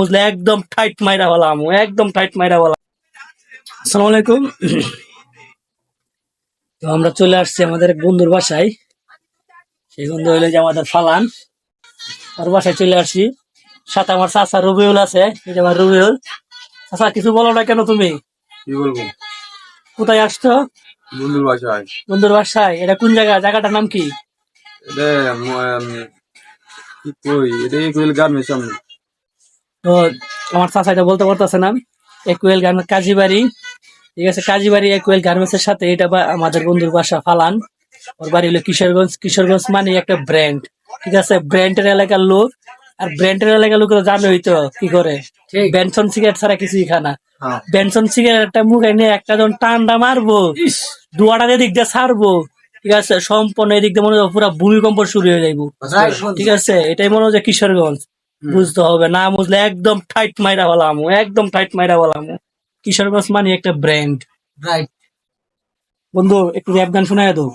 বুঝলে একদম টাইট মাইরা বলাম একদম টাইট মাইরা বলাম আসসালামু আলাইকুম। তো আমরা চলে আসছি আমাদের এক বন্ধুর বাসায়। সেই বন্ধু হইল যে আমাদের ফালান। ওর বাসায় চলে আসছি। সাথে আমার চাচা রবিউল আছে যে আমার রবিউল। চাচা কিছু বলো না কেন তুমি? কি বলব? কোথায় আসছো? বন্ধুর বাসায়। বন্ধুর বাসায়। এটা কোন জায়গা? জায়গাটার নাম কি? এটা কি কই? এটা গার্মেন্টস সামনে। তো আমার চাচা এটা বলতে পারতেছে না। Equal garments Kazibari. ঠিক আছে কাজীবাড়ি একুয়েল গার্মেন্টস এর সাথে এটা বা- আমাদের বন্ধুর বাসা ফালান। ওর বাড়ি হলো কিশোরগঞ্জ কিশোরগঞ্জ মানে একটা ব্র্যান্ড ঠিক আছে ব্র্যান্ডের এলাকার লোক। আর ব্র্যান্ডের এলাকার লোকেরা জানে তো কি করে। বেনসন সিগারেট ছাড়া কিছুই খানা বেনসন সিগারেটটা মুখে নিয়ে একটা যখন টান্ডা মারবো দুয়াটার এদিক দিয়ে ছাড়বো ঠিক আছে সম্পূর্ণ এদিক দিয়ে মনে হয় পুরো ভূমিকম্প শুরু হয়ে যাইবো। ঠিক আছে এটাই মনে হয় যে কিশোরগঞ্জ। বুঝতে হবে। না বুঝলে একদম টাইট মাইরা বলাম একদম টাইট মাইরা বলাম কিশোরগঞ্জ মানে একটা ব্র্যান্ড রাইট বন্ধু একটু র্যাপ গান শোনায় দাও।